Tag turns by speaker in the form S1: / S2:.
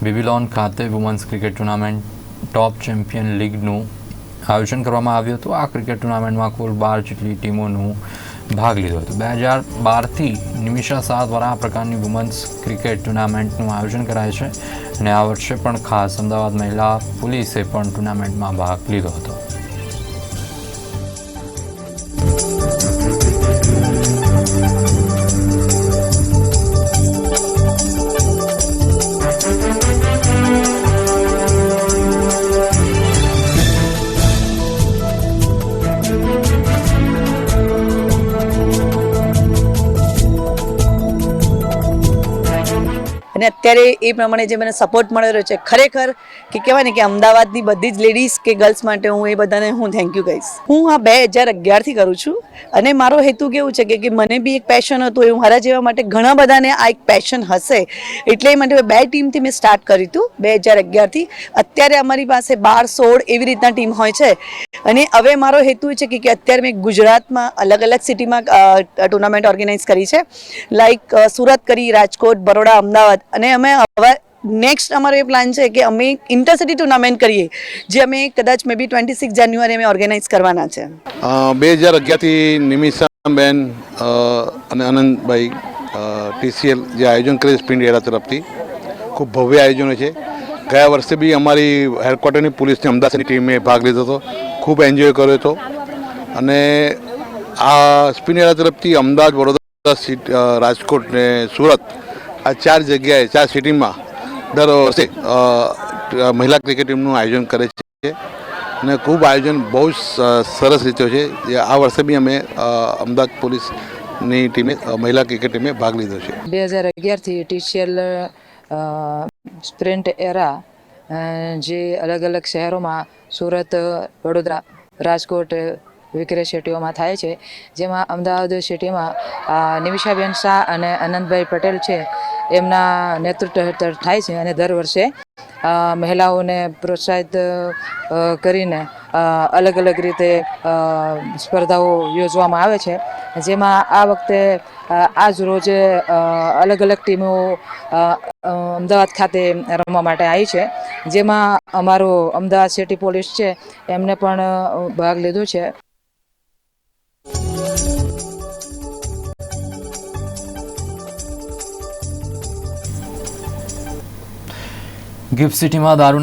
S1: બેબીલોન ખાતે women's cricket tournament top champion લીગનું આયોજન કરવામાં આવ્યું હતું. આ ક્રિકેટ ટુર્નામેન્ટમાં કુલ બાર જેટલી ટીમોનું ભાગ લીધો હતો. બે હજાર બારથી નિમિષા શાહ દ્વારા આ પ્રકારની વુમન્સ ક્રિકેટ ટુર્નામેન્ટનું આયોજન કરાય છે અને આ વર્ષે પણ ખાસ અમદાવાદ મહિલા પોલીસે પણ ટુર્નામેન્ટમાં ભાગ લીધો હતો.
S2: અને અત્યારે એ પ્રમાણે જે મને સપોર્ટ મળી રહ્યો છે, ખરેખર કે કહેવાય ને કે અમદાવાદની બધી જ લેડીઝ કે ગર્લ્સ માટે હું એ બધાને હું થેન્ક યુ કહીશ. હું આ બે હજાર અગિયારથી કરું છું અને મારો હેતુ કેવું છે કે મને બી એક પેશન હતું, એ મારા જેવા માટે ઘણા બધાને આ એક પેશન હશે. એટલે એ માટે બે ટીમથી મેં સ્ટાર્ટ કર્યું હતું બે હજાર અગિયારથી અત્યારે અમારી પાસે બાર, સોળ એવી રીતના ટીમ હોય છે. અને હવે મારો હેતુ છે કે અત્યારે મેં ગુજરાતમાં અલગ અલગ સિટીમાં ટુર્નામેન્ટ ઓર્ગેનાઇઝ કરી છે. લાઈક સુરત કરી, રાજકોટ, બરોડા, અમદાવાદ. અને અમે હવે નેક્સ્ટ અમારો એ પ્લાન છે કે અમે ઇન્ટરસિટી ટુર્નામેન્ટ કરીએ, જે અમે કદાચ મે બી ટ્વેન્ટી સિક્સ જાન્યુઆરી અમે ઓર્ગેનાઇઝ કરવાના છે.
S3: બે હજાર અગિયારથી નિમિષાબેન અને આનંદભાઈ ટીસીએલ જે આયોજન કરે છે એરા તરફથી. ખૂબ ભવ્ય આયોજન છે. ગયા વર્ષે બી અમારી હેડક્વાર્ટરની પોલીસની અમદાવાદની ટીમે ભાગ લીધો હતો. ખૂબ એન્જોય કર્યો હતો. અને આ સ્પિન એરા તરફથી અમદાવાદ, વડોદરા રાજકોટ ને સુરત આ ચાર જગ્યાએ, ચાર સિટીમાં દર વર્ષે મહિલા ક્રિકેટ ટીમનું આયોજન કરે છે અને ખૂબ આયોજન બહુ સરસ રીતે છે. આ વર્ષે બી અમે અમદાવાદ પોલીસની ટીમે મહિલા ક્રિકેટ ટીમે ભાગ લીધો છે.
S4: બે હજાર અગિયારથી ટીસીએલ સ્પ્રિન્ટ એરા જે અલગ અલગ શહેરોમાં સુરત, વડોદરા, રાજકોટ વિક્રે સિટીઓમાં થાય છે. જેમાં અમદાવાદ સિટીમાં નિમિષાબેન શાહ અને અનંતભાઈ પટેલ છે. એમના નેતૃત્વ હેઠળ થાય છે અને દર વર્ષે મહિલાઓને પ્રોત્સાહિત કરીને અલગ અલગ રીતે સ્પર્ધાઓ યોજવામાં આવે છે. જેમાં આ વખતે આજ રોજે અલગ અલગ ટીમો અમદાવાદ ખાતે રમવા માટે આવી છે. જેમાં અમારો અમદાવાદ સિટી પોલીસ છે, એમને પણ ભાગ લીધો છે.
S1: ગિફ્ટ સિટીમાં દારૂના